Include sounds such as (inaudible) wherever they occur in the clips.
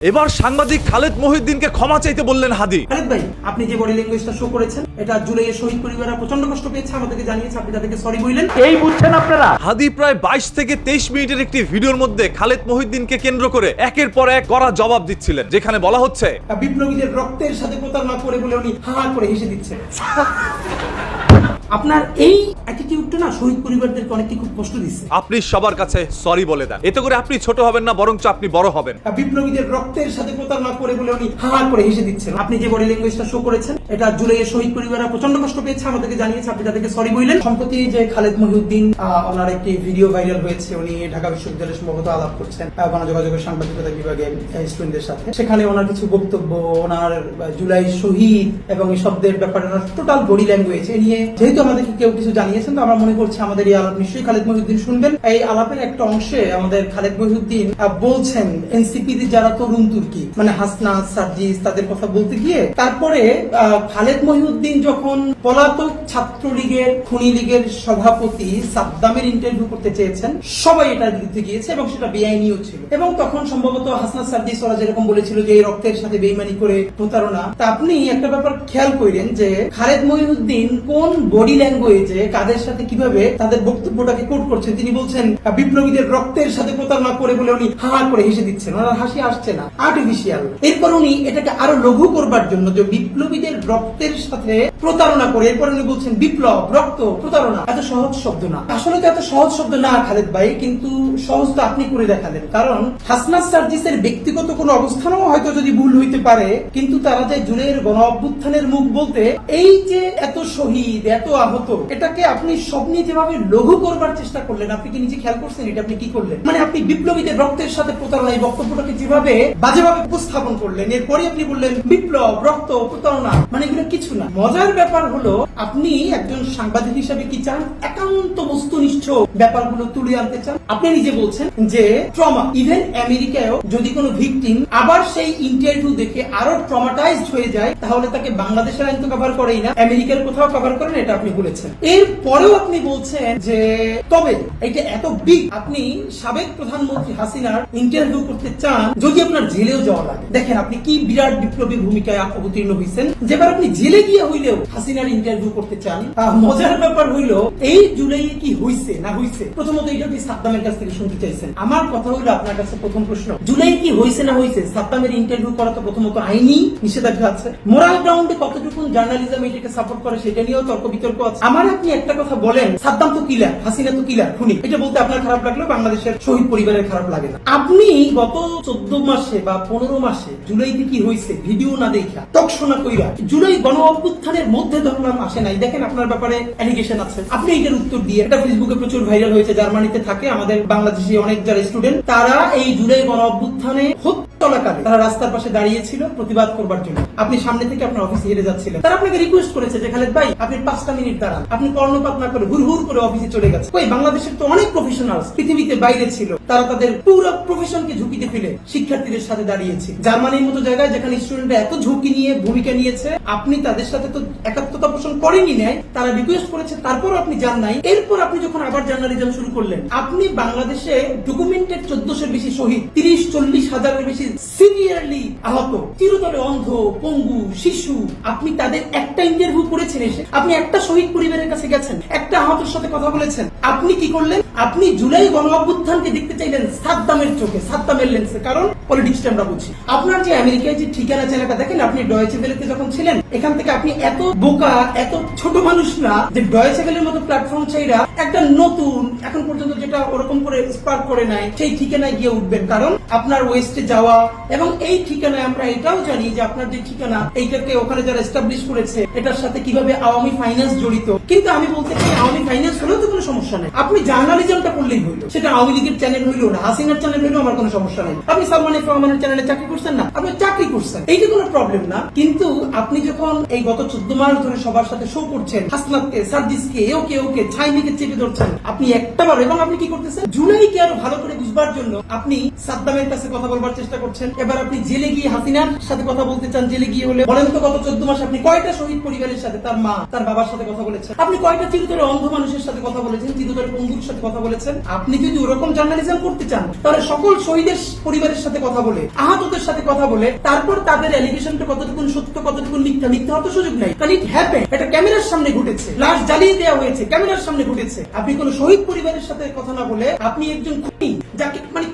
এবার সাংবাদিক খালেদ মহিউদ্দিনকে ক্ষমা চাইতে বললেন হাদি। খালেদ ভাই আপনি যে বডি ল্যাঙ্গুয়েজটা শো করেছেন এটা জুলাইয়ের শহীদ পরিবাররা প্রচণ্ড কষ্ট পেয়েছে আমাদেরকে জানিয়েছে আপনি তাদেরকে সরি বললেন। এই বুঝছেন আপনারা? হাদি প্রায় বাইশ থেকে তেইশ মিনিটের একটি ভিডিওর মধ্যে খালেদ মহিউদ্দিনকে কেন্দ্র করে একের পর এক করা জবাব দিচ্ছিলেন যেখানে বলা হচ্ছে বিপ্লবীদের রক্তের সাথে প্রতারণা করে বলে উনি হা করে হেসে দিচ্ছেন। (laughs) আপনার এই অ্যাটিটিউডটা না শহীদ পরিবারদেরকে অনেকটি খুব কষ্ট দিচ্ছে। আপনি সবার কাছে সরি বলে দেন। এতে করে আপনি ছোট হবেন না বরঞ্চ আপনি বড় হবেন। বিপ্লবীদের রক্তের সাথে প্রতারণা করে বলে উনি হা হা করে হেসে দিচ্ছেন। আপনি যে বডি ল্যাঙ্গুয়েজটা শো করেছেন এটা জুলাইয়ের শহীদ পরিবাররা প্রচণ্ড কষ্ট পেয়েছে আমাদেরকে জানিয়েছে আপনি তাদেরকে সরি বললেন। সম্প্রতি যে খালেদ মহিউদ্দিন ওনার একটি ভিডিও ভাইরাল হয়েছে উনি ঢাকা বিশ্ববিদ্যালয়ের সম্ভবত আলাপ করছেন গণযোগাযোগের সাংবাদিকতা বিভাগে স্টুডেন্টদের সাথে। সেখানে ওনার কিছু বক্তব্য ওনার জুলাই শহীদ এবং এই শব্দের ব্যাপারে ওনার টোটাল বডি ল্যাঙ্গুয়েজ এ নিয়ে যেহেতু আমাদেরকে কেউ কিছু জানিয়েছেন, তো আমরা মনে করছি আমাদের এই আলাপ নিশ্চয়ই খালেদ মহিউদ্দিন শুনবেন। এই আলাপের একটা অংশে আমাদের খালেদ মহিউদ্দিন বলছেন যারা তরুণ তুর্কি মানে হাসনা সার্জিস, তাদের কথা বলতে গিয়ে, তারপরে খালেদ মহিউদ্দিন যখন পলাতক ছাত্রলীগের খুনি লীগের সভাপতি সাদ্দামের ইন্টারভিউ করতে চেয়েছেন, সবাই এটার বিরুদ্ধে গিয়েছে এবং সেটা বেআইনিও ছিল। এবং তখন সম্ভবত হাসনা সার্জিস ওরা যেরকম বলেছিল যে, এই রক্তের সাথে বেইমানি করে প্রতারণা। তা আপনি একটা ব্যাপার খেয়াল করেন যে, খালেদ মহিউদ্দিন কোন বডি ল্যাঙ্গুয়েজে কাদের সাথে কীভাবে তাদের বক্তব্যটাকে কোট করছেন তিনি বলছেন বিপ্লবীদের রক্তের সাথে প্রতারণা করে বলে উনি হা করে হেসে দিচ্ছেন, ওনার হাসি আসছে না আর্টিফিশিয়াল এরপর উনি এটাকে আরও লঘু করবার জন্য যে বিপ্লবীদের রক্তের সাথে প্রতারণা করে, এরপর উনি বলছেন, বিপ্লব, রক্ত, প্রতারণা, এত সহজ শব্দ না। আসলে তো এত সহজ শব্দ না, খালেদ ভাই, কিন্তু সহজ তো আপনি করে দেখালেন, কারণ হাসনাত সার্জিসের ব্যক্তিগত কোনো অবস্থানও হয়তো যদি ভুল হইতে পারে, কিন্তু তারা যে জুলের গণ অভ্যুত্থানের মুখ বলতে, এই যে এত শহীদ, এত আহত এটাকে আপনি সব নিয়ে যেভাবে লঘু করবার চেষ্টা করলেন, আপনি কি নিজে খেয়াল করছেন এটা আপনি কি করলেন? মানে আপনি বিপ্লবীদের রক্তের সাথে প্রতারণা, এই বক্তব্যটাকে যেভাবে বাজেভাবে উপস্থাপন করলেন এরপরে আপনি বললেন বিপ্লব, রক্ত, প্রতারণা মানে এগুলো কিছু না। মজার ব্যাপার হলো, আপনি একজন সাংবাদিক হিসাবে কি চান? একান্ত বস্তুনিষ্ঠ ব্যাপারগুলো তুলে আনতে চান? আপনি নিজে বলছেন যে ট্রমা ইভেন আমেরিকায়ও যদি কোনো ভিকটিম আবার সেই ইন্টারভিউ দেখে আরও ট্রমাটাইজড হয়ে যায়, তাহলে তাকে বাংলাদেশের আইন তো কভার করেই না, আমেরিকার কোথাও কভার করেন এটা আপনি বলেছেন। এর পরেও আপনি বলছেন যে, তবে এটা এত বিগ আপনি সাবেক প্রধানমন্ত্রী হাসিনার ইন্টারভিউ করতে চান, যদি আপনার জেলেও যাওয়া লাগে। দেখেন, আপনি কি বিরাট বিপ্লবী ভূমিকায় অবতীর্ণ হয়েছেন যেবার আপনি জেলে গিয়ে হইলেও হাসিনার ইন্টারভিউ করতে চান মজার ব্যাপার হইল, এই জুলাইয়ে কি হইছে, না হইছে? প্রথমত এটা আপনি সাদ্দামের কাছ থেকে শুনতে চাইছেন। আমার কথা হইল আপনার কাছে প্রথম প্রশ্ন, জুলাই কি হইছে, না হইছে? সাদ্দামের ইন্টারভিউ করা তো প্রথমত আইনি নিষেধাজ্ঞা আছে। মোরাল গ্রাউন্ডে কতটুকু জার্নালিজম এটাকে সাপোর্ট করে, সেটা নিয়েও তর্ক বিতর্ক আছে। আমার আপনি একটা কথা বলেন, সাদ্দাম তো কিলার হাসিনা তো কিলার খুনি। এটা বলতে আপনার খারাপ লাগলেও বাংলাদেশের শহীদ পরিবারের খারাপ লাগে না। আপনি গত চোদ্দ মাসে বা পনেরো মাসে জুলাইতে কি হয়েছে ভিডিও না দেখা তকশোনা কইরা, জুলাই গণ অভ্যুত্থানের মধ্যে ধরলাম আসে নাই। দেখেন আপনার ব্যাপারে অ্যালিগেশন আছে। আপনি এইটার উত্তর দিয়ে, এটা ফেসবুকে প্রচুর ভাইরাল হয়েছে, জার্মানিতে থাকে, আমাদের বাংলাদেশি অনেক যারা স্টুডেন্ট তারা এই জুলাই গণ অভ্যুত্থানে চলাকালে তারা রাস্তার পাশে দাঁড়িয়েছিল প্রতিবাদ করবার জন্য। আপনি সামনে থেকে আপনার অফিসে হেরে যাচ্ছিলেন। তারা আপনাকে রিকোয়েস্ট করেছে যে, খালেদ ভাই, আপনি পাঁচটা মিনিট দাঁড়ান। আপনি কর্ণপাত না করে হুর হুর করে অফিসে চলে গেছে ওই বাংলাদেশের তো অনেক প্রফেশনাল পৃথিবীতে বাইরে ছিল। তারা তাদের পুরো প্রফেশনকে ঝুঁকিতে ফেলে শিক্ষার্থীদের সাথে দাঁড়িয়েছে। জার্মানির মতো জায়গায় যেখানে স্টুডেন্টরা এত ঝুঁকি নিয়ে ভূমিকা নিয়েছে, আপনি তাদের সাথে তো একাত্মতা পোষণ করেনি নেয় তারা রিকোয়েস্ট করেছে তারপর আপনি যান নাই। এরপর আপনি যখন আবার জার্নালিজম শুরু করলেন, আপনি বাংলাদেশে ডকুমেন্টেড চোদ্দশোর বেশি শহীদ, তিরিশ, চল্লিশ হাজারের বেশি সিভিয়ারলি আহত, চিরতরে অন্ধ, পঙ্গু, শিশু। আপনি তাদের একটা ইন্টারভিউ করেছেন এসে আপনি একটা শহীদ পরিবারের কাছে গেছেন, একটা আহতের সাথে কথা বলেছেন। আপনি কি করলেন? আপনি জুলাই গণ অভ্যুত্থানকে দেখতে চাইলেন সাদ্দামের চোখে, সাদ্দামের লেন্সে কারণ পলিটিক্সটা আমরা বুঝি। আপনার যে আমেরিকায় যে ঠিকানা জায়গাটা দেখেন আপনি ডয়েচে ভেলেতে যখন ছিলেন, এখান থেকে আপনি এত বোকা, এত ছোট মানুষ না যে ডয়েচে ভেলের মতো প্ল্যাটফর্ম চাইরা একটা নতুন, এখন পর্যন্ত যেটা ওরকম করে স্পার্ক করে নাই, সেই ঠিকানায় গিয়ে উঠবেন। কারণ আপনার ওয়েস্টে যাওয়া এবং এই ঠিকানায় আমরা এটাও জানি যে আপনার যে ঠিকানা, এইটাকে ওখানে যারা এস্টাবলিশ করেছে, এটার সাথে কীভাবে আওয়ামী ফাইন্যান্স জড়িত কিন্তু আমি বলতে চাই, আওয়ামী ফাইন্যান্স হলেও তো কোনো সমস্যা নেই। আপনি জার্নালিজমটা করলেই সেটা আওয়ামী লীগের চ্যানেল না, হাসিনার চ্যানেল আমার কোনো সমস্যা নেই। আপনি সালমান রহমানের চ্যানেলে চাকরি করছেন না, আপনি চাকরি করছেন। কোনো প্রবলেম না। কিন্তু আপনি যখন এই গত চোদ্দ মাস ধরে সবার সাথে শো করছেন, হাসনাতকে, সার্জিসকে ওকে ওকে, ছাইনিকে চেপে ধরছেন, আপনি এবং আপনি কি করতেছেন? জুলাইকে আরও ভালো করে বুঝবার জন্য আপনি সাদ্দামের কাছে কথা বলবার চেষ্টা করছেন। এবার আপনি জেলে গিয়ে হাসিনার সাথে কথা বলতে চান, জেলে গিয়ে হলে। বলেন তো গত চোদ্দ মাস আপনি কয়টা শহীদ পরিবারের সাথে তার মা, তার বাবার সাথে কথা বলেছেন? আপনি কয়টা চিরতরে অন্ধ মানুষের সাথে কথা বলেছেন? চিরতরে বন্ধুর সাথে কথা বলেছেন? আপনি যদি ওরকম জার্নালিজম করতে চান, তাহলে সকল শহীদের পরিবারের সাথে কথা বলে, আহতদের সাথে কথা বলে, তারপর তাদের অ্যালিগেশনটা কতটুকু সত্য কতটুকু মিথ্যা মিথ্যা হওয়ার সুযোগ নাই। কারণ ইট হ্যাপেন এটা ক্যামেরার সামনে ঘটেছে। লাশ জ্বালিয়ে দেওয়া হয়েছে, ক্যামেরার সামনে ঘটেছে। আপনি কোনো শহীদ পরিবারের সাথে কথা না বলে আপনি একজন খুনি, যাকে মানে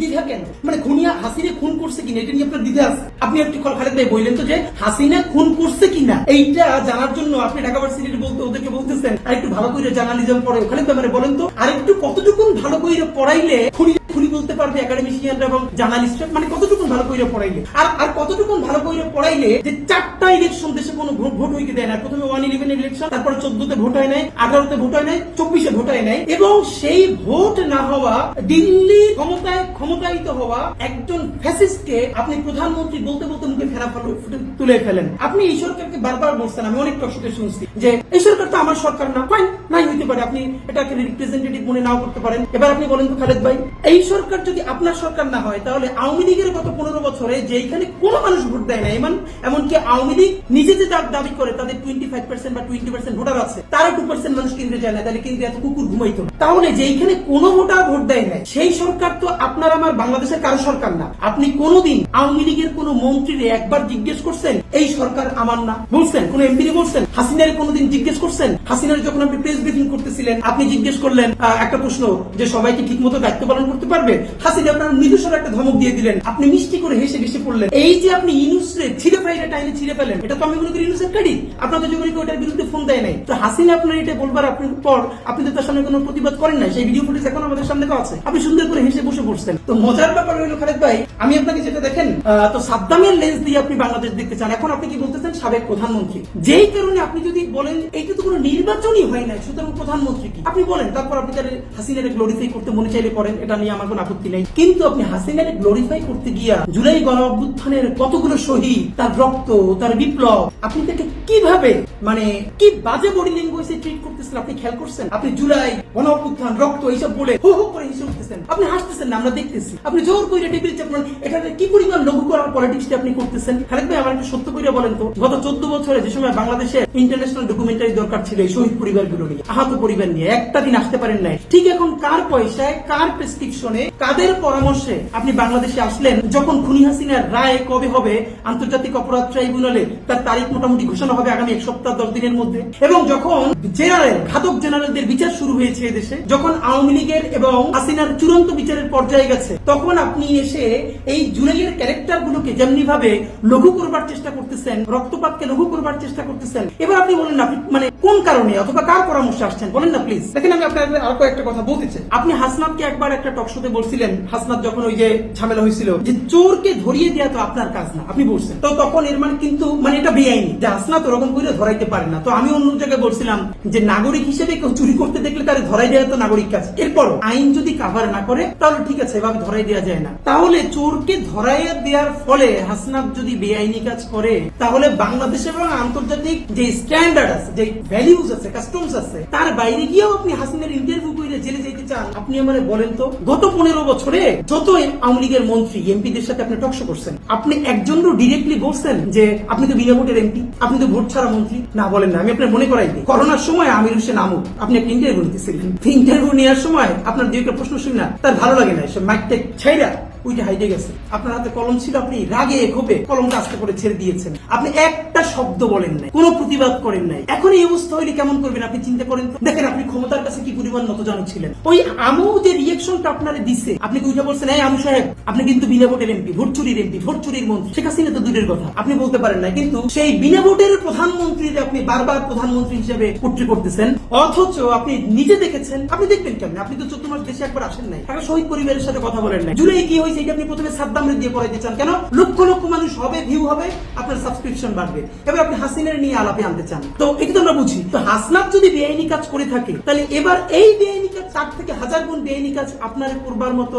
দ্বিধা কেন? মানে খুনিয়া হাসিনে খুন করছে কিনা, এটা নিয়ে আপনার দ্বিধা আছে। আপনি একটু খালেদ ভাই বললেন তো যে হাসিনা খুন করছে কিনা? এইটা জানার জন্য আপনি ঢাকা ভার্সিটির বলতে, ওদেরকে বলতেছেন আর একটু ভালো করে জার্নালিজম পড়ে তো মানে বলেন তো আর একটু কতটুকু ভালো করে পড়াইলে খুনি খুনি বলতে পারবে একাডেমিশিয়ানরা এবং জার্নালিস্টরা? মানে কতটুকু ভালো করে পড়াইলে? আর আর কতটুকু ভালো করে পড়াইলে যে চারটা ইলেকশন দেশে কোনো ভোট হইতে দেয় না? প্রথমে ওয়ান ইলেভেন ইলেকশন তারপরে চোদ্দতে ভোট হয় নাই, আঠারোতে ভোট হয় নাই, চব্বিশে ভোট হয় নাই। এবং সেই ভোট না হওয়া, দিল্লি ক্ষমতায় ক্ষমতায়িত হওয়া একজন ফ্যাসিস্টকে আপনি প্রধানমন্ত্রী বলতে বলতে মুখে ফেরা ফেলো তুলে ফেলেন। আপনি এই সরকারকে বারবার বলছেন, আমি অনেক টকশোতে শুনছি যে এই সরকার তো আমার সরকার না। ফাইন নাই হইতে পারে, আপনি এটাকে রিপ্রেজেন্টেটিভ মনে নাও করতে পারেন। এবার আপনি বলেন তো খালেদ ভাই, এই সরকার যদি আপনার সরকার না হয়, তাহলে আওয়ামী লীগের গত পনেরো বছরে যেখানে কোনো মানুষ ভোট দেয় না এমন এমনকি আওয়ামী লীগ নিজে যে দাবি- করে তাদের টোয়েন্টি ফাইভ পার্সেন্ট বা টোয়েন্টি পার্সেন্ট ভোটার আছে তারা টু পার্সেন্ট মানুষ কেন্দ্রে যায় না, তাহলে কেন্দ্রে এত কুকুর ঘুমাইতো না। তাহলে যেখানে কোনো ভোটার ভোট দেয় নাই, সেই সরকার তো আপনার আমার বাংলাদেশের কারও সরকার না। আপনি কোনোদিন আওয়ামী লীগের কোনো মন্ত্রীরে একবার জিজ্ঞেস করছেন, এই সরকার আমার না? বলছেন, কোন এমপি বলছেন, হাসিনার কোনোদিন জিজ্ঞেস করছেন? হাসিনার যখন আপনি প্রেস ব্রিফিং করতেছিলেন, আপনি জিজ্ঞেস করলেন একটা প্রশ্ন যে সবাইকে ঠিক মতো দায়িত্ব পালন করতে পারবে? হাসিনা আপনার নিজস্ব একটা ধমক দিয়ে দিলেন। আপনি মিষ্টি করে হেসে হেসে পড়লেন। এই যে আপনি ইনুসরে ছিঁড়ে ফেলে, টাইনে ছিঁড়ে ফেলেন, এটা তো আমি মনে করি ইনুসের ক্রেডিট আপনাদের জন্য কেউ এটার বিরুদ্ধে ফোন দেয় নাই। তো হাসিনা আপনার এটা বলবার আপনার পর আপনি তো তার সামনে কোনো প্রতিবাদ করেন নাই। সেই ভিডিও ফুটেজ এখন আমাদের সামনে তো আছে। আপনি সুন্দর করে হেসে বসে পড়ছেন। তো মজার ব্যাপার হলো, খালেদ ভাই, আমি আপনাকে যেটা দেখেন তো সাদ্দামের লেন্স দিয়ে আপনি বাংলাদেশ দেখতে চান। এখন আপনি কি বলতেছেন? সাবেক প্রধানমন্ত্রী। যেই কারণে আপনি যদি বলেন, এইটা তো কোনো নির্বাচনই হয় না সুতরাং প্রধানমন্ত্রী কি? আপনি বলেন, তারপর আপনি তাহলে হাসিনারে গ্লোরিফাই করতে মনে চাইলে করেন, এটা নিয়ে আমার কোনো আপত্তি নেই। কিন্তু আপনি হাসিনারে গ্লোরিফাই করতে গিয়া জুলাই গণ অভ্যুত্থানের কতগুলো শহীদ, তার রক্ত, তার বিপ্লব, আপনি তাকে কীভাবে মানে কি বাজে বডি ল্যাঙ্গুয়েজে ট্রিট করতেছেন? আপনি খেয়াল করছেন? আপনি জুলাই গণ অভ্যুত্থান, রক্ত, এইসব বলে হো হো করে হেসে উঠতেছেন। আপনি হাসতেছেন না, আমরা দেখতেছি। আপনি জোর করে টেবিল চাপলেন এখানে কি পরিমাণ লঘু করার পলিটিক্স আপনি করতেছেন? খালেদ ভাই, আমার একটু সত্য করে বলেন তো, গত চোদ্দ বছরে যে সময় বাংলাদেশে ইন্টারন্যাশনাল ডকুমেন্টারি দরকার ছিল এই শহীদ পরিবারগুলো নিয়ে, আহত পরিবার নিয়ে, একটা দিন আসতে পারেন নাই। ঠিক এখন কার পয়সায়, কার প্রেসক্রিপশনে কাদের পরামর্শে আপনি বাংলাদেশে আসলেন? যখন খুনি হাসিনার রায় কবে হবে আন্তর্জাতিক অপরাধ ট্রাইব্যুনালে তার তারিখ মোটামুটি ঘোষণা হবে আগামী এক সপ্তাহ দশ দিনের মধ্যে। এবং যখন জেনারেল ঘাতক জেনারেলদের বিচার শুরু হয়েছে এদেশে যখন আওয়ামী লীগের এবং হাসিনার চূড়ান্ত বিচারের পর্যায়ে গেছে তখন আপনি এসে এই জুলাইয়ের ক্যারেক্টার গুলোকে যেমনি ভাবে লঘু করবার চেষ্টা করতেছেন রক্তপাতকে লঘু করবার চেষ্টা করতেছেন এবার আপনি বলেন না মানে কোন কারণে অথবা কার পরামর্শে আসছেন? বলেন না প্লিজ দেখেন আমি আপনার আর কয়েকটা কথা বলতে চাই। আপনি হাসনাতকে একবার একটা টকশোতে বলছিলেন হাসনাত যখন ওই যে ঝামেলা হয়েছিল যে চোরকে ধরিয়ে দেওয়া তো আপনার কাজ না, আপনি বলছেন। তো তখন এর মানে কিন্তু মানে এটা বেআইনি। যে হাসনাত ওরকম করে ধরাইতে পারে না। তো আমি অন্য জায়গায় বলছিলাম যে নাগরিক হিসেবে কেউ চুরি করতে দেখলে তার ধরাই দেওয়া তো নাগরিক কাজ। এরপর আইন যদি কাভার না করে, তাহলে ঠিক আছে, এভাবে ধরাই দেওয়া যায় না। তাহলে চোরকে ধরাইয়া দেওয়ার ফলে হাসনাত যদি বেআইনি কাজ করে, তাহলে বাংলাদেশ এবং আন্তর্জাতিক যে স্ট্যান্ডার্ড আছে, যে ভ্যালিউজ আছে কাস্টমস আছে, তার বাইরে গিয়েও আপনি হাসিনার ইন্টারভিউ করে জেলে যেতে চান। আপনি আমারে বলেন তো, গত পনেরো বছরে যত আওয়ামী লীগের মন্ত্রী এমপিদের সাথে আপনি টকশো করছেন। আপনি একজনও ডিরেক্টলি বলছেন যে, আপনি তো বিনা ভোটের এমপি আপনি তো ভোট ছাড়া মন্ত্রী। না, বলেন না, আমি আপনার মনে করাই দিই। করোনার সময় আমির হোসেন আমুক আপনি একটা ইন্টারভিউ নিতেছিলেন। ইন্টারভিউ নেওয়ার সময় আপনার দুই একটা প্রশ্ন শুনি না তার ভালো লাগে না, সে মাইকটা ছাইরা ওইটা হাইডে গেছে। আপনার হাতে কলম ছিল, আপনি রাগে ক্ষোভে কলমটা আস্তে করে ছেড়ে দিয়েছেন। আপনি একটা শব্দ বলেন নাই, কোনো প্রতিবাদ করেন নাই। এখন এই অবস্থা হইলে কেমন করবেন আপনি চিন্তা করেন দেখেন, আপনি ক্ষমতার কাছে কি পরিমাণ নতজানু ছিলেন? ওই আমু যে রিয়েকশনটা আপনারে দিছে, আপনি কি বলছেন, এই আমু সাহেব, আপনি কিন্তু বিনা ভোটের এমপি, ভোট চুরির এমপি, ভোট চুরির মন্ত্রী। শেখ হাসিনা তো দূরের কথা, আপনি বলতে পারেন না কিন্তু সেই বিনা ভোটের প্রধানমন্ত্রীর আপনি বারবার প্রধানমন্ত্রী হিসেবে পুত্রি করতেছেন। অথচ আপনি নিজে দেখেছেন, আপনি দেখবেন কেমন? আপনি তো চোদ্দ মাস দেশে একবার আসেন নাই ঢাকা শহীদ পরিবারের সাথে কথা বলেন নাই। জুলাই কি হয়েছে আপনি প্রথমে সাদ্দামরে দিয়ে কেন? লক্ষ লক্ষ মানুষ হবে ভিউ হবে, আপনার সাবস্ক্রিপশন বাড়বে। এবার আপনি হাসিনের নিয়ে আলাপে আনতে চান। তো এটা তো আমরা বুঝি। তো হাসনাত যদি বেআইনি কাজ করে থাকে, তাহলে এবার এই বেআইনি কাজ, তার থেকে হাজার গুণ বেআইনি কাজ আপনার করবার মতো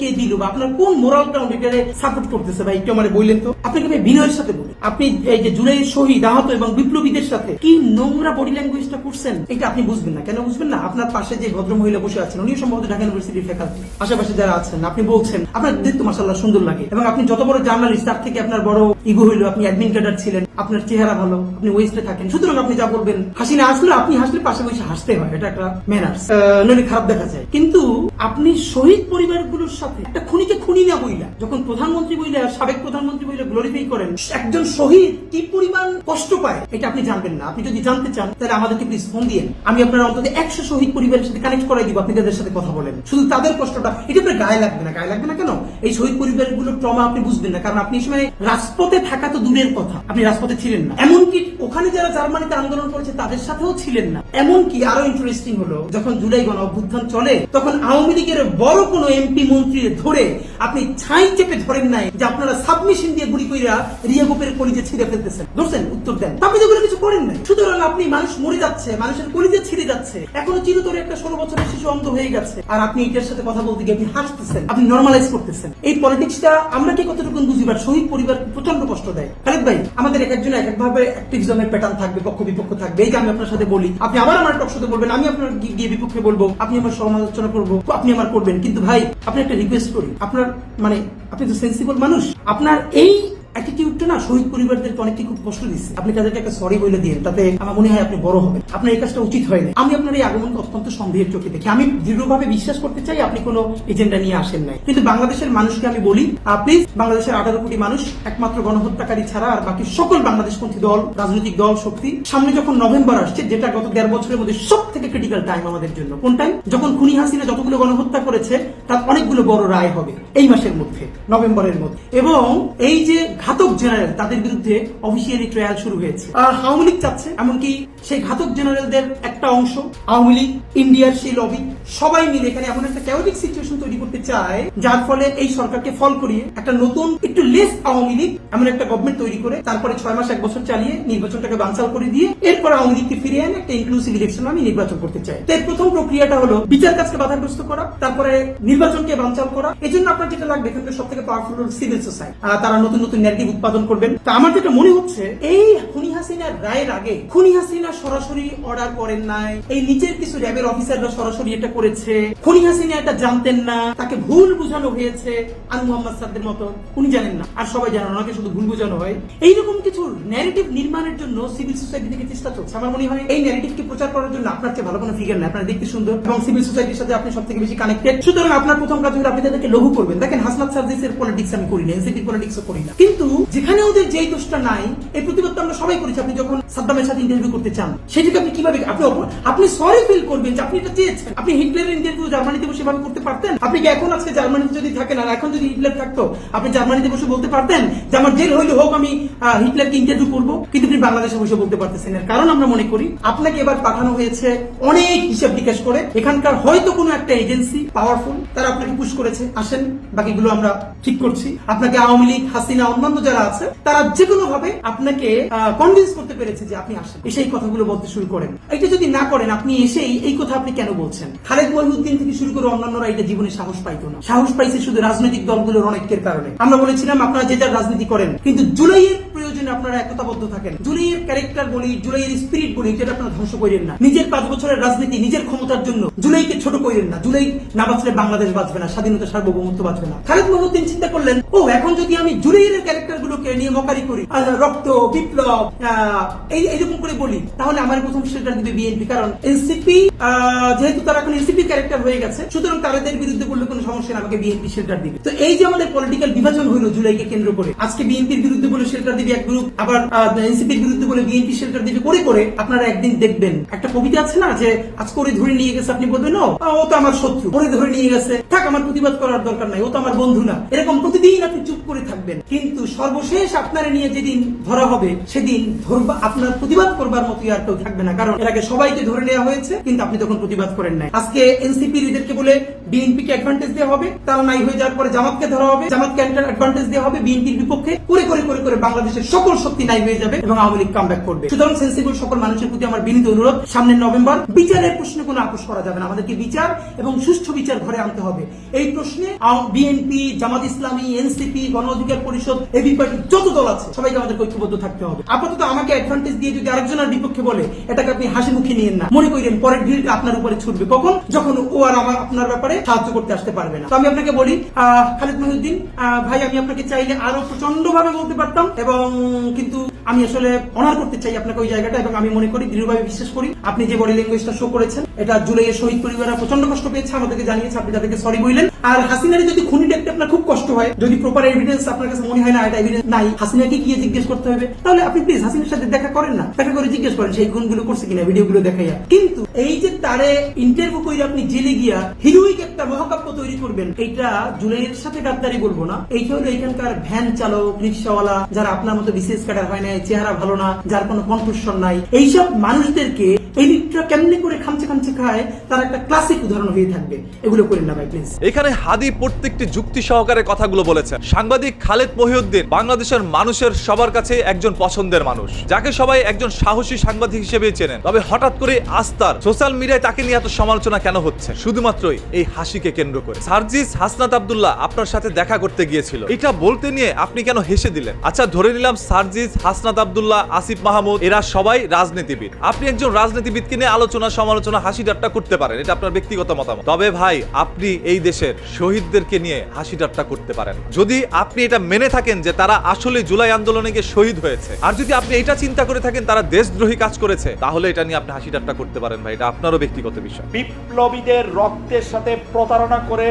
কে দিল বা আপনার কোন মোরাল গ্রাউন্ড এটারে সাপোর্ট করতেছে ভাই একটু আমার বললেন তো? আপনাকে আমি বিনয়ের সাথে বলি। আপনি এই যে জুলাই শহীদ, আহত এবং বিপ্লবীদের সাথে কি নোংরা বডি ল্যাঙ্গুয়েজটা করছেন? এটা আপনি বুঝবেন না। কেন বুঝবেন না? আপনার পাশে যে ভদ্র মহিলা বসে আছেন উনি সম্ভবত ঢাকা ইউনিভার্সিটির ফ্যাকাল্টি আশেপাশে যারা আছেন, আপনি বলছেন আপনার দেখতে মাসাল্লাহ সুন্দর লাগে। এবং আপনি যত বড় জার্নালিস্ট তার থেকে আপনার বড় ইগো হইল আপনি অ্যাডমিন ক্যাডার ছিলেন। আপনার চেহারা ভালো, আপনি ওয়েস্টে থাকেন। সুতরাং আপনি যা বলবেন হাসিনা আসলে আপনি হাসলে পাশে বসে হাসতে হয়, এটা একটা ম্যানার্স নইলে খারাপ দেখা যায়। কিন্তু আপনি শহীদ পরিবারগুলোর সাথে একটা খুনিকে খুনি না বইলা, যখন প্রধানমন্ত্রী বইলে সাবেক প্রধানমন্ত্রী বইলে গ্লোরিফাই করেন, একজন শহীদ কি পরিমাণ কষ্ট পায়, এটা আপনি জানবেন না। আপনি যদি জানতে চান, তাহলে আমাদেরকে প্লিজ ফোন দিয়েন আমি আপনার অন্তত একশো শহীদ পরিবারের সাথে কানেক্ট করাই দিব, আপনি তাদের সাথে কথা বলেন। শুধু তাদের কষ্টটা, এটা আপনার গায়ে লাগবে না। গায়ে লাগবে না কেন? এই শহীদ পরিবারগুলোর ট্রমা আপনি বুঝবেন না, কারণ আপনি এই সময় রাজপথে থাকা তো দূরের কথা। আপনি রাজপথে ছিলেন না। এমনকি ওখানে যারা জার্মানিতে আন্দোলন করেছে, তাদের সাথেও ছিলেন না। এমনকি আরও ইন্টারেস্টিং হলো, যখন জুলাই গণ অভ্যুত্থান চলে, তখন আওয়ামী লীগের বড় কোনো এমপি মন্ত্রী ধরে আপনি ছাই চেপে ধরেন নাই যে আপনারা সাবমিশন দিয়ে গুলি কইরা রিয়া গোপের কলিজে ছিঁড়ে ফেলতেছেন। ধরছেন? উত্তর দেন। আপনি তো এগুলো কিছু করেন নাই। সুতরাং আপনি মানুষ মরে যাচ্ছে, মানুষের কলিজে ছিঁড়ে যাচ্ছে। এখনও চিরতরে একটা ষোলো বছরের শিশু অন্ধ হয়ে গেছে। আর আপনি এটার সাথে কথা বলতে গিয়ে আপনি হাসতেছেন, আপনি নর্মালাইজ করতেছেন। এই পলিটিক্সটা আমরা কি কতটুকু বুঝিবার? শহীদ পরিবার প্রচণ্ড কষ্ট দেয়। খালেদ ভাই, আমাদের এক একজন এক একভাবে অ্যাক্টিভিজমের প্যাটার্ন থাকবে পক্ষ বিপক্ষ থাকবে এই যে আমি আপনার সাথে বলি। আপনি আবার আমার টক সাথে বলবেন, আমি আপনার গিয়ে বিপক্ষে বলব, আপনি আমার সমালোচনা করব, আপনি আমার করবেন। কিন্তু ভাই, আপনি একটা রিকোয়েস্ট করি, আপনার মানে আপনি তো সেন্সিবল মানুষ। আপনার এই অ্যাটিটিউডটা না শহীদ পরিবারদেরকে অনেককে খুব কষ্ট দিচ্ছে। আপনি তাদেরকে একটা সরি বলে দিয়ে তাতে আমার মনে হয় আপনি বড় হবেন। আপনার এই কাজটা উচিত হয়নি আমি আপনার এই আগমনকে অত্যন্ত সন্দেহের চোখে দেখি। আমি দৃঢ়ভাবে বিশ্বাস করতে চাই আপনি কোনো এজেন্ডা নিয়ে আসেন নাই। কিন্তু বাংলাদেশের মানুষকে আমি বলি প্লিজ বাংলাদেশের আঠারো কোটি মানুষ একমাত্র গণহত্যাকারী ছাড়া আর বাকি সকল বাংলাদেশপন্থী দল, রাজনৈতিক দল, শক্তি, সামনে যখন নভেম্বর আসছে, যেটা গত দেড় বছরের মধ্যে সব থেকে ক্রিটিক্যাল টাইম আমাদের জন্য। কোন টাইম যখন খুনি হাসিনা যতগুলো গণহত্যা করেছে, তার অনেকগুলো বড় রায় হবে। এই মাসের মধ্যে, নভেম্বরের মধ্যে। এবং এই যে ঘাতক জেনারেল তাদের বিরুদ্ধে অফিসিয়ালি ট্রায়াল শুরু হয়েছে। আর আওয়ামী লীগ চাচ্ছে। এমনকি সেই ঘাতক জেনারেলদের একটা অংশ, আওয়ামী লীগ, ইন্ডিয়ার সেই লবি সবাই মিলে এখানে এমন একটা ক্যাওটিক সিচুয়েশন তৈরি করতে চায়, যার ফলে এই সরকারকে ফল করিয়ে একটা নতুন, একটু লেস আওয়ামী লীগ এমন একটা গভর্নমেন্ট তৈরি করে, তারপরে ছয় মাস, এক বছর চালিয়ে নির্বাচনটাকে বানচাল করে দিয়ে এরপর আওয়ামী লীগকে ফিরিয়ে এনে একটা ইনক্লুসিভ ইলেকশন আমি নির্বাচন করতে চাই। তো এর প্রথম প্রক্রিয়াটা হলো বিচার কাজকে বাধাগ্রস্ত করা, তারপরে নির্বাচনকে বানচাল করা। এই জন্য আপনার যেটা লাগবে এখানকার সব থেকে পাওয়ারফুল হল সিভিল সোসাইটি তারা নতুন নতুন ন্যারেটিভ উৎপাদন করবেন। তা আমার যেটা মনে হচ্ছে, এই খুনি হাসিনার রায়ের আগে, খুনি হাসিনা সরাসরি অর্ডার করেন নাই। এই নিচের কিছু র্যাবের অফিসাররা সরাসরি এটা করেছে। খুনি হাসিনা এটা জানতেন না। তাকে ভুল বোঝানো হয়েছে আনু মোহাম্মদ সাদ্দের মতো। উনি জানেন না। আর সবাই জানেন ওনাকে শুধু ভুল বোঝানো হয়। এইরকম কিছু ন্যারেটিভ নির্মাণের জন্য সিভিল সোসাইটি থেকে চেষ্টা চলছে। আমার মনে হয় এই ন্যারেটিভকে প্রচার করার জন্য আপনার চেয়ে ভালো কোনো ফিগার নাই। আপনার দেখতে সুন্দর। এবং সিভিল সোসাইটির সাথে আপনি সব থেকে বেশি কানেক্টেড সুতরাং আপনার প্রথম কাজ হলো আপনি তাদেরকে লঘু করবেন। দেখেন হাসনাত সার্ভিসের পলিটিক্স আমি করি না, এনসিপির পলিটিক্সও করি না। কিন্তু যেখানে ওদের যেই দোষটা নাই এই প্রতিবাদ আমরা সবাই করেছি। আপনি যখন সাদ্দামের সাথে ইন্টারভিউ করতে চান সেটাকে আপনি কীভাবে আপনি আপনি সরি ফিল করবেন যে আপনি এটা চেয়েছেন আপনি হিটলারের ইন্টারভিউ জার্মানিতে বসে ভাবে করতে পারতেন? আপনি কি এখন আজকে জার্মানিতে যদি থাকেন, আর এখন যদি হিটলার থাকতো, আপনি জার্মানিতে বসে বলতে পারতেন যে আমার জেল হইলে হোক আমি হিটলারকে ইন্টারভিউ করব? কিন্তু আপনি বাংলাদেশে বসে বলতে পারতেছেন। এর কারণ আমরা মনে করি, আপনাকে এবার পাঠানো হয়েছে অনেক হিসাব বিকাশ করে। এখানকার হয়তো কোনো একটা এজেন্সি পাওয়ারফুল তারা আপনাকে পুশ করেছে। আসেন, বাকিগুলো আমরা ঠিক করছি। আপনাকে আওয়ামী লীগ, হাসিনা, অন্যান্য যারা আছে, তারা যে কোনো ভাবে আপনাকে কনভিন্স করতে পেরেছে যে আপনি আসেন। এসে এই কথাগুলো বলতে শুরু করেন। এটা যদি না করেন, আপনি এসেই এই কথা আপনি কেন বলছেন? খালেদ মহিউদ্দিন থেকে শুরু করে অন্যান্যরা এটা জীবনে সাহস পাইতো না। সাহস পাইছে শুধু রাজনৈতিক দলগুলোর অনেকের কারণে। আমরা বলেছিলাম, আপনারা যে যার রাজনীতি করেন। কিন্তু জুলাইয়ের প্রয়োজনে আপনারা একতাবদ্ধ থাকেন। জুলাইয়ের ক্যারেক্টার বলি, জুলাইয়ের স্পিরিট বলি আপনারা ধ্বংস করেন না। নিজের পাঁচ বছরের রাজনীতি, নিজের ক্ষমতার জন্য জুলাইকে ছোট করেন না। জুলাই না বাঁচলে বাংলাদেশ বাঁচবে না, স্বাধীনতা সার্বভৌমত্ব বাঁচবে না। খালেদ মহিউদ্দিন চিন্তা করলেন ও এখন যদি আমি জুলাইয়ের ক্যারেক্টার গুলোকে নিয়ে মকারি করি রক্ত, বিপ্লব এই, এইরকম করে বলি তাহলে আমার প্রথম শেল্টার দিবে বিএনপি কারণ এনসিপি যেহেতু তারা এখন এনসিপি ক্যারেক্টার হয়ে গেছে, সুতরাং তাদের বিরুদ্ধে বললে কোনো সমস্যা না আমাকে বিএনপি শেল্টার দিবে। তো এই যে আমাদের পলিটিক্যাল বিভাজন হইল জুলাইকে কেন্দ্র করে, আজকে বিএনপির বিরুদ্ধে বলে শেল্টার দিবে এক গ্রুপ আবার এনসিপির বিরুদ্ধে বলে বিএনপি শেল্টার দিবে করে করে, আপনারা একদিন দেখবেন। একটা কবিতা আছে না যে আজকে ওরে ধরে নিয়ে গেছে, আপনি বলবেন, ও ও তো আমার শত্রু ওরে ধরে নিয়ে গেছে। থাক, আমার প্রতিবাদ করার দরকার নাই, ও তো আমার বন্ধু না। এরকম প্রতিদিন আপনি চুপ করে থাকবেন। কিন্তু সর্বশেষ আপনারা নিয়ে যেদিন ধরা হবে, সেদিন ধরবা, আপনার প্রতিবাদ করবার মতো আর কেউ থাকবে না। কারণ এটাকে সবাইকে ধরে নেওয়া হয়েছে, কিন্তু আপনি তখন প্রতিবাদ করেন নাই। আজকে এনসিপি লিডারকে বলে বিএনপি কে অ্যাডভান্টেজ দেওয়া হবে, তারা নাই হয়ে যাওয়ার পরে জামাতকে ধরা হবে জামাতকে অ্যাডভান্টেজ দেওয়া হবে বিএনপির বিপক্ষে করে করে করে করে বাংলাদেশের সকল শক্তি নাই হয়ে যাবে এবং আওয়ামী লীগ কামব্যাক করবে। সুতরাং সেন্সিবল সকল মানুষের প্রতি আমার বিনীত অনুরোধ, সামনের নভেম্বর বিচারের প্রশ্নে কোনো আপোষ করা যাবে না। আমাদেরকে বিচার এবং সুষ্ঠু বিচার ঘরে আনতে হবে। এই প্রশ্নে বিএনপি জামাত ইসলামী এনসিপি গণ অধিকার পরিষদ এবি পার্টি যত দল আছে, সবাইকে আমাদের ঐক্যবদ্ধ থাকতে হবে। আপাতত আমাকে অ্যাডভান্টেজ দিয়ে যদি আরেকজনের বিপক্ষে বলে, এটাকে আপনি হাসি মুখে নিয়েন না। মনে করেন পরের ভিড় আপনার উপরে ছুটবে। কখন? যখন ও আর আমার, আপনার ব্যাপারে সাহায্য করতে আসতে পারবে না। তো আমি আপনাকে বলি খালিদ মহিউদ্দিন ভাই, আমি আপনাকে চাইলে আরও প্রচণ্ড ভাবে বলতে পারতাম এবং কিন্তু আমি আসলে অনার করতে চাই আপনাকে ওই জায়গাটা এবং আমি মনে করি, দৃঢ়ভাবে বিশ্বাস করি। আপনি যে বডি ল্যাঙ্গুয়েজটা শো করেছেন, এটা জুলাইয়ের শহীদ পরিবাররা প্রচণ্ড কষ্ট পেয়েছে, আমাদেরকে জানিয়েছে, আপনি তাদেরকে সরি বললেন। আর হাসিনার যদি খুনি দেখতে আপনার খুব কষ্ট হয়, যদি প্রপার এভিডেন্স আপনার কাছে মনে হয় না, এটা এভিডেন্স নাই, হাসিনাকে গিয়ে জিজ্ঞেস করতে হবে। তাহলে আপনি প্লিজ হাসিনার সাথে দেখা করেন না, দেখা করে জিজ্ঞেস করেন সেই গুণগুলো করছে কিনা, ভিডিওগুলো দেখাইয়া। কিন্তু এই যে তারে ইন্টারভিউ করে আপনি জেলে গিয়া হিরোইক একটা মহাকাব্য তৈরি করবেন, এইটা জুলাইয়ের সাথে গাদ্দারি বলব না। এইটা হলো এখানকার ভ্যান চালক, রিক্সাওয়ালা, যারা আপনার মতো বিশেষ কাটার হয় না চেহারা ভালো না, যার কোনো কণ্ঠস্বর নাই। এইসব মানুষদেরকে এই লিটটা কেমনে করে খামচে খামচে খায়, তার একটা ক্লাসিক উদাহরণ হয়ে থাকবে। এগুলো করেন না ভাই প্লিজ এখানে হাদি প্রত্যেকটি যুক্তি সহকারে কথাগুলো বলেছেন সাংবাদিক খালেদ মহিউদ্দিন বাংলাদেশের মানুষের সবার কাছে একজন পছন্দের মানুষ, যাকে সবাই একজন সাহসী সাংবাদিক হিসেবে চেনেন। তবে হঠাৎ করে আস্তার সোশ্যাল মিডিয়ায় তাকে নিয়ে এত সমালোচনা কেন হচ্ছে? শুধুমাত্রই এই হাসিকে কেন্দ্র করে। সার্জিস হাসনাত আব্দুল্লাহ আপনার সাথে দেখা করতে গিয়েছিল। এটা বলতে নিয়ে আপনি কেন হেসে দিলেন? আচ্ছা ধরে নিলাম সার্জিস হাসনাত আব্দুল্লাহ, আসিফ মাহমুদ, এরা সবাই রাজনীতিবিদ। আপনি একজন রাজনীতিবিদকে নিয়ে আলোচনা, সমালোচনা, হাসি ঠাট্টা করতে পারেন, এটা আপনার ব্যক্তিগত মতামত। তবে ভাই, আপনি এই দেশের শহীদদেরকে নিয়ে হাসি ঠাট্টা করতে পারেন। যদি আপনি এটা মেনে থাকেন যে তারা আসলে জুলাই আন্দোলনে গিয়ে শহীদ হয়েছে, আর যদি আপনি এটা চিন্তা করে থাকেন তারা দেশদ্রোহী কাজ করেছে, তাহলে এটা নিয়ে আপনি হাসি ঠাট্টা করতে পারেন ভাই, এটা আপনারও ব্যক্তিগত বিষয়। বিপ্লবীদের রক্তের সাথে প্রতারণা করে